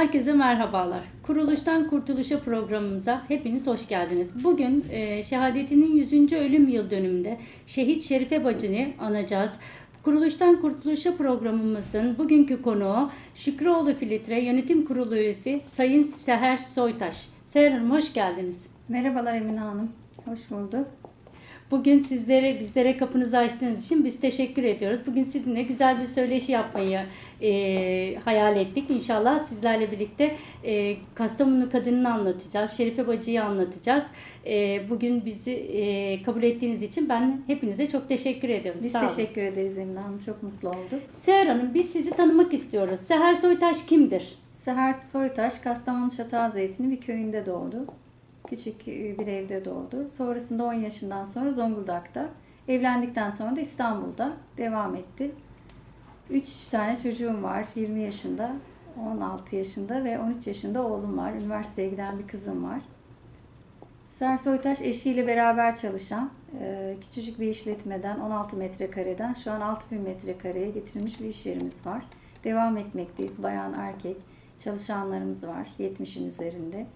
Herkese merhabalar. Kuruluştan Kurtuluşa programımıza hepiniz hoş geldiniz. Bugün e, şehadetinin 100. ölüm yıl dönümünde Şehit Şerife Bacı'nı anacağız. Kuruluştan Kurtuluşa programımızın bugünkü konuğu Şükrüoğlu Filtre Yönetim Kurulu üyesi Sayın Seher Soytaş. Seher Hanım hoş geldiniz. Merhabalar Emine Hanım. Hoş bulduk. Bugün sizlere bizlere kapınızı açtığınız için biz teşekkür ediyoruz. Bugün sizinle güzel bir söyleşi yapmayı e, hayal ettik. İnşallah sizlerle birlikte e, Kastamonu kadınını anlatacağız. Şerife Bacı'yı anlatacağız. E, bugün bizi e, kabul ettiğiniz için ben hepinize çok teşekkür ediyorum. Biz Sağ olun. teşekkür ederiz Emine Hanım. Çok mutlu olduk. Seher Hanım biz sizi tanımak istiyoruz. Seher Soytaş kimdir? Seher Soytaş, Kastamonu Çatalzeytin'i bir köyünde doğdu. Küçük bir evde doğdu. Sonrasında 10 yaşından sonra Zonguldak'ta. Evlendikten sonra da İstanbul'da devam etti. 3 tane çocuğum var. 20 yaşında, 16 yaşında ve 13 yaşında oğlum var. Üniversiteye giden bir kızım var. Seher Soytaş eşiyle beraber çalışan, e, küçücük bir işletmeden 16 metrekareden şu an 6000 metrekareye getirilmiş bir iş yerimiz var. Devam etmekteyiz. Bayan erkek çalışanlarımız var 70'in üzerinde.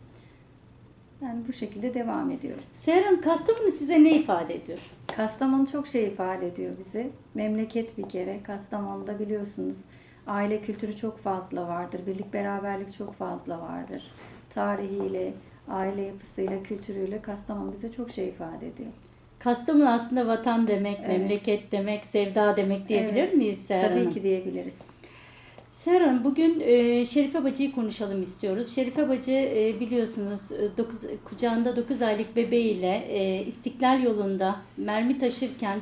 Yani bu şekilde devam ediyoruz. Seher Hanım Kastamonu size ne ifade ediyor? Kastamonu çok şey ifade ediyor bize. Memleket bir kere. Kastamonu'da biliyorsunuz aile kültürü çok fazla vardır. Birlik beraberlik çok fazla vardır. Tarihiyle, aile yapısıyla, kültürüyle Kastamonu bize çok şey ifade ediyor. Kastamonu aslında vatan demek, Evet. memleket demek, sevda demek diyebilir Evet, miyiz Seher Tabii ki diyebiliriz. Seher Hanım bugün e, Şerife Bacı'yı konuşalım istiyoruz. Şerife Bacı e, biliyorsunuz e, dokuz, kucağında 9 aylık bebeğiyle e, İstiklal yolunda mermi taşırken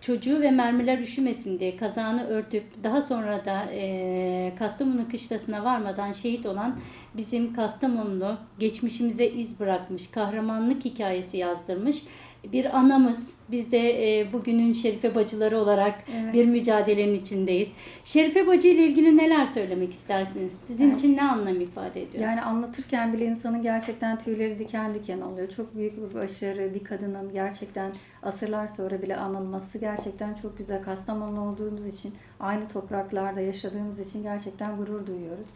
çocuğu ve mermiler üşümesin diye kazağını örtüp daha sonra da e, Kastamonu kışlasına varmadan şehit olan bizim Kastamonlu geçmişimize iz bırakmış, kahramanlık hikayesi yazdırmış bir anamız. Biz de e, bugünün Şerife Bacıları olarak Evet. bir mücadelenin içindeyiz. Şerife Bacı ile ilgili neler söylemek istersiniz? Sizin Evet. için ne anlam ifade ediyor? Yani anlatırken bile insanın gerçekten tüyleri diken diken oluyor. Çok büyük bir başarı, bir kadının gerçekten asırlar sonra bile anılması gerçekten çok güzel. Kastamonu olduğumuz için, aynı topraklarda yaşadığımız için gerçekten gurur duyuyoruz.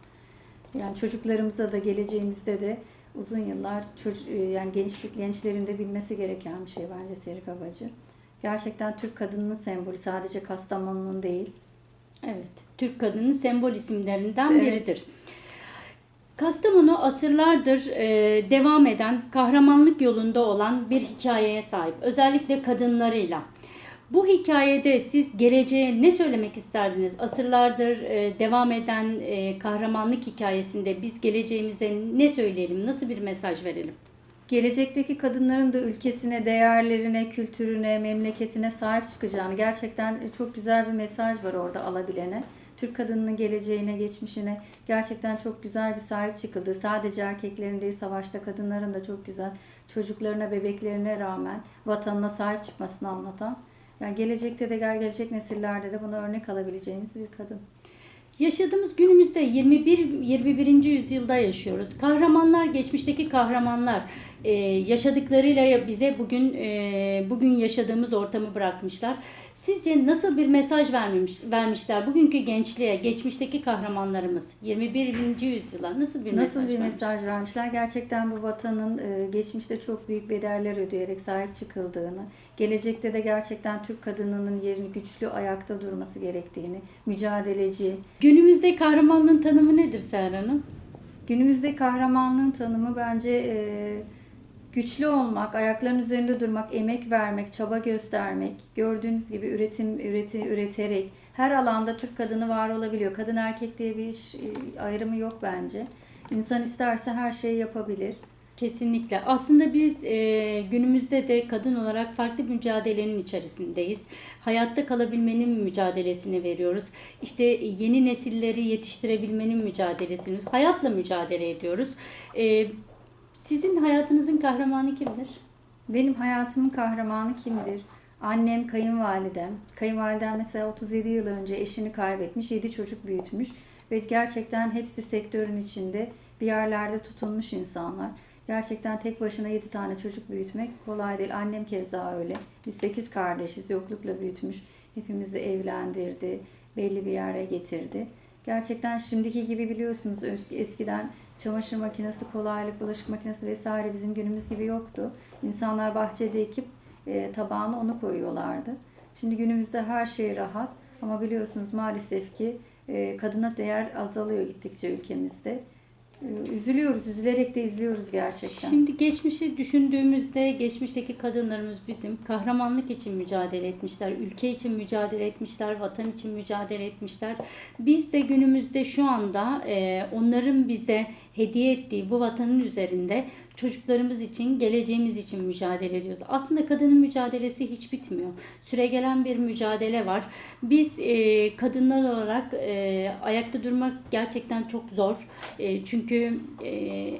Yani çocuklarımıza da geleceğimizde de uzun yıllar çocuğ, yani gençlik gençlerinde bilmesi gereken bir şey bence Şerife Bacı. Gerçekten Türk kadınının sembolü sadece Kastamonu'nun değil. Evet, Türk kadının sembol isimlerinden Evet. biridir. Kastamonu asırlardır e, devam eden kahramanlık yolunda olan bir hikayeye sahip. Özellikle kadınlarıyla. Bu hikayede siz geleceğe ne söylemek isterdiniz? Asırlardır e, devam eden e, kahramanlık hikayesinde biz geleceğimize ne söyleyelim? Nasıl bir mesaj verelim? gelecekteki kadınların da ülkesine, değerlerine, kültürüne, memleketine sahip çıkacağını gerçekten çok güzel bir mesaj var orada alabilene. Türk kadınının geleceğine, geçmişine gerçekten çok güzel bir sahip çıkıldı. Sadece erkeklerin değil, savaşta kadınların da çok güzel çocuklarına, bebeklerine rağmen vatanına sahip çıkmasını anlatan. Yani gelecekte de gel gelecek nesillerde de buna örnek alabileceğimiz bir kadın. Yaşadığımız günümüzde 21 21. yüzyılda yaşıyoruz. Kahramanlar, geçmişteki kahramanlar e, yaşadıklarıyla bize bugün e, bugün yaşadığımız ortamı bırakmışlar. Sizce nasıl bir mesaj vermemiş, vermişler bugünkü gençliğe, geçmişteki kahramanlarımız 21. yüzyıla nasıl bir Nasıl mesaj bir vermiş? mesaj vermişler? Gerçekten bu vatanın e, geçmişte çok büyük bedeller ödeyerek sahip çıkıldığını, gelecekte de gerçekten Türk kadınının yerini güçlü ayakta durması gerektiğini, mücadeleci. Günümüzde kahramanlığın tanımı nedir Seher Hanım? Günümüzde kahramanlığın tanımı bence e, güçlü olmak, ayakların üzerinde durmak, emek vermek, çaba göstermek. Gördüğünüz gibi üretim, üreti, üreterek her alanda Türk kadını var olabiliyor. Kadın erkek diye bir iş e, ayrımı yok bence. İnsan isterse her şeyi yapabilir. Kesinlikle. Aslında biz e, günümüzde de kadın olarak farklı mücadelenin içerisindeyiz. Hayatta kalabilmenin mücadelesini veriyoruz. İşte yeni nesilleri yetiştirebilmenin mücadelesini, hayatla mücadele ediyoruz. E, sizin hayatınızın kahramanı kimdir? Benim hayatımın kahramanı kimdir? Annem, kayınvalidem. Kayınvalidem mesela 37 yıl önce eşini kaybetmiş, 7 çocuk büyütmüş ve gerçekten hepsi sektörün içinde bir yerlerde tutunmuş insanlar. Gerçekten tek başına 7 tane çocuk büyütmek kolay değil. Annem keza öyle. Biz 8 kardeşiz, yoklukla büyütmüş. Hepimizi evlendirdi, belli bir yere getirdi. Gerçekten şimdiki gibi biliyorsunuz eskiden çamaşır makinesi, kolaylık, bulaşık makinesi vesaire bizim günümüz gibi yoktu. İnsanlar bahçede ekip e, tabağına onu koyuyorlardı. Şimdi günümüzde her şey rahat ama biliyorsunuz maalesef ki e, kadına değer azalıyor gittikçe ülkemizde. Üzülüyoruz, üzülerek de izliyoruz gerçekten. Şimdi geçmişi düşündüğümüzde geçmişteki kadınlarımız bizim kahramanlık için mücadele etmişler, ülke için mücadele etmişler, vatan için mücadele etmişler. Biz de günümüzde şu anda onların bize hediye ettiği bu vatanın üzerinde çocuklarımız için, geleceğimiz için mücadele ediyoruz. Aslında kadının mücadelesi hiç bitmiyor. Süregelen bir mücadele var. Biz e, kadınlar olarak e, ayakta durmak gerçekten çok zor. E, çünkü e,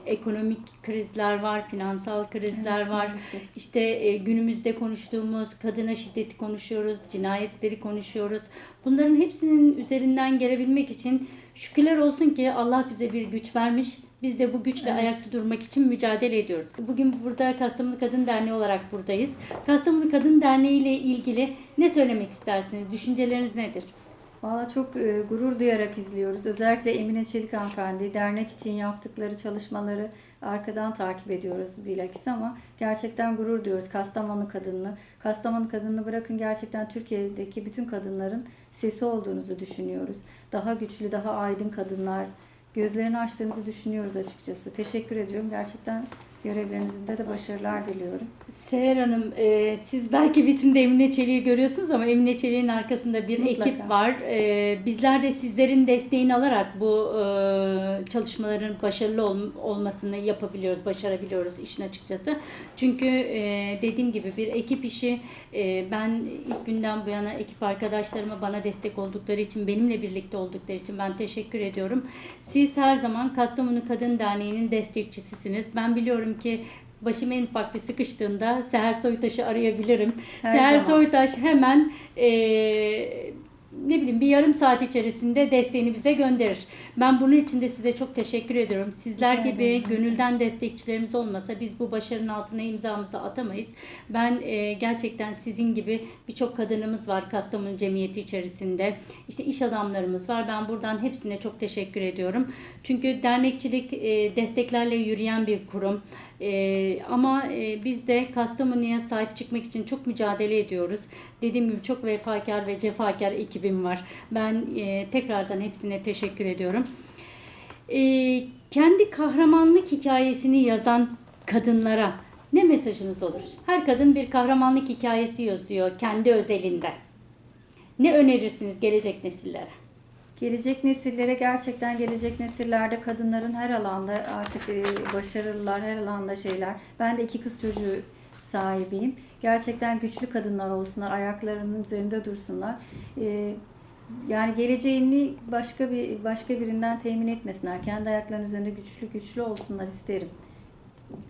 ekonomik krizler var, finansal krizler Evet, var. maalesef. İşte e, günümüzde konuştuğumuz kadına şiddeti konuşuyoruz, cinayetleri konuşuyoruz. Bunların hepsinin üzerinden gelebilmek için şükürler olsun ki Allah bize bir güç vermiş. Biz de bu güçle Evet. ayakta durmak için mücadele ediyoruz. Bugün burada Kastamonu Kadın Derneği olarak buradayız. Kastamonu Kadın Derneği ile ilgili ne söylemek istersiniz? Düşünceleriniz nedir? Valla çok e, gurur duyarak izliyoruz. Özellikle Emine Çelik hanımefendi dernek için yaptıkları çalışmaları arkadan takip ediyoruz bilakis ama gerçekten gurur duyuyoruz Kastamonu kadınını. Kastamonu kadınını bırakın gerçekten Türkiye'deki bütün kadınların sesi olduğunuzu düşünüyoruz. Daha güçlü, daha aydın kadınlar gözlerini açtığınızı düşünüyoruz açıkçası. Teşekkür ediyorum. Gerçekten görevlerinizde de başarılar diliyorum. Seher Hanım, e, siz belki vitrinde Emine Çelik'i görüyorsunuz ama Emine Çelik'in arkasında bir Mutlaka. ekip var. E, bizler de sizlerin desteğini alarak bu e, çalışmaların başarılı ol- olmasını yapabiliyoruz, başarabiliyoruz işin açıkçası. Çünkü e, dediğim gibi bir ekip işi. E, ben ilk günden bu yana ekip arkadaşlarıma bana destek oldukları için, benimle birlikte oldukları için ben teşekkür ediyorum. Siz her zaman Kastamonu Kadın Derneği'nin destekçisisiniz. Ben biliyorum ki başım en ufak bir sıkıştığında Seher Soytaş'ı arayabilirim. Her Seher zaman. Soytaş hemen eee, ne bileyim bir yarım saat içerisinde desteğini bize gönderir. Ben bunun için de size çok teşekkür ediyorum. Sizler Rica gibi ederim. gönülden destekçilerimiz olmasa biz bu başarının altına imzamızı atamayız. Ben eee, gerçekten sizin gibi birçok kadınımız var Kastamonu Cemiyeti içerisinde. İşte iş adamlarımız var. Ben buradan hepsine çok teşekkür ediyorum. Çünkü dernekçilik eee, desteklerle yürüyen bir kurum. Ee, ama e, biz de Kastamonu'ya sahip çıkmak için çok mücadele ediyoruz. Dediğim gibi çok vefakar ve cefakar ekibim var. Ben e, tekrardan hepsine teşekkür ediyorum. Ee, kendi kahramanlık hikayesini yazan kadınlara ne mesajınız olur? Her kadın bir kahramanlık hikayesi yazıyor kendi özelinde. Ne önerirsiniz gelecek nesillere? Gelecek nesillere gerçekten gelecek nesillerde kadınların her alanda artık e, başarılılar, her alanda şeyler. Ben de iki kız çocuğu sahibiyim. Gerçekten güçlü kadınlar olsunlar, ayaklarının üzerinde dursunlar. E, yani geleceğini başka bir başka birinden temin etmesinler. Kendi ayaklarının üzerinde güçlü güçlü olsunlar isterim.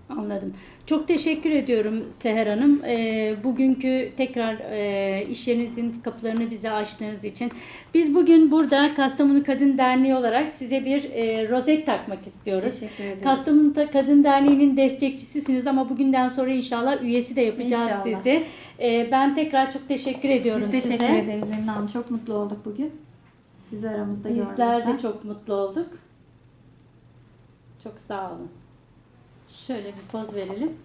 Anladım. Çok teşekkür ediyorum Seher Hanım. Ee, bugünkü tekrar e, iş yerinizin kapılarını bize açtığınız için. Biz bugün burada Kastamonu Kadın Derneği olarak size bir e, rozet takmak istiyoruz. Teşekkür ederim. Kastamonu Ta- Kadın Derneği'nin destekçisisiniz ama bugünden sonra inşallah üyesi de yapacağız İnşallah. sizi. Ee, ben tekrar çok teşekkür ediyorum Biz teşekkür size. ederiz Emine Hanım. Çok mutlu olduk bugün. Sizi aramızda Bizler görmekten. de çok mutlu olduk. Çok sağ olun. Şöyle bir poz verelim.